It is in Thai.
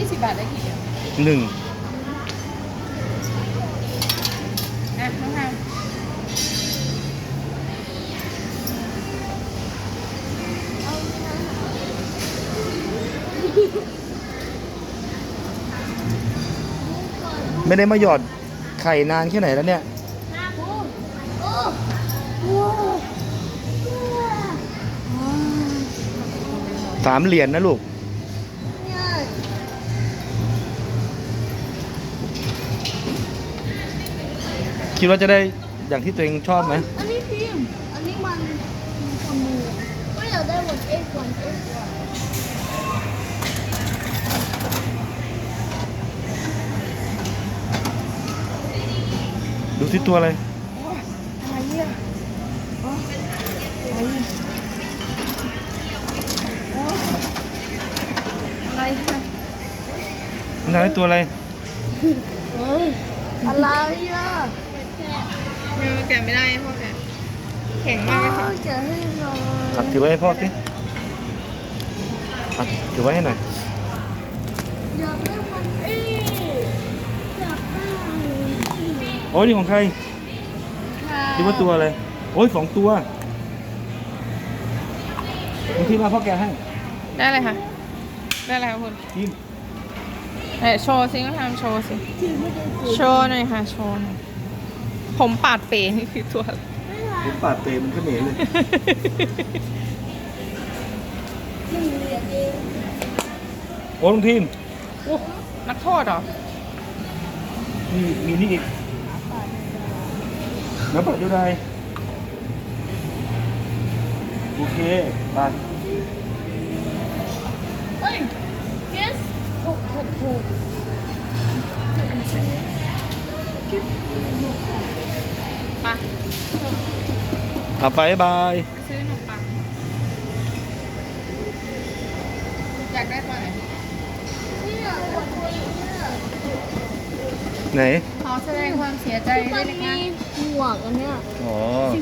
ยี่สิบบาทได้กี่เดียวหนึ่งอะน้องทามไม่ได้มาหยอดไข่นานแค่ไหนแล้วเนี่ย สามเหรียญนะลูก คิดว่าจะได้อย่างที่ตัวเองชอบไหมอันนี้พิมพ์อันนี้มันขโมยก็อยากได้หมดเอ็กซ์วันเอ็กซ์วันดูสิตัวอะไรอะไรเนี่ยอ๋ออะไรเนี่ยโอ้อะไรค่ะนายตัวอะไรเฮ้ยอะไรอะ ไม่เอาแกะไม่ได้พ่อแกะแข็งมากเลยค่ะแกะให้หน่อยอะถือไว้ให้พ่อสิอะถือไว้ให้หน่อยอยากได้มันเอ๊ะอยากได้โอ้ยนี่ของใครคิดว่าตัวอะไร โอ้ยสองตัวบางทีมาพ่อแกให้ ได้เลยค่ะ ได้เลยค่ะคุณทีมเอ้ยโชว์สิก็ทำโชว์สิ โชว์หน่อยค่ะ โชว์หน่อย ผมปาดเป๋นี่คือตัวอะไรผมปาดเตะมันก็เหม็นเลยหนึ่งเหรียญเองโอ้ลุงทีมโอ้นักโทษเหรอ มีมีนี่อีกน้ำปัดดูได้โอเคไปเฮ้ย guess หกหกหก ไปอะไปบาย ซื้อขนมปังอยากได้ตัวไหนเนี่ยหกคนเนี่ยไหน ขอแสดงความเสียใจด้มัวยนนะคะมีหมวกอันเนี้ย อ๋อจ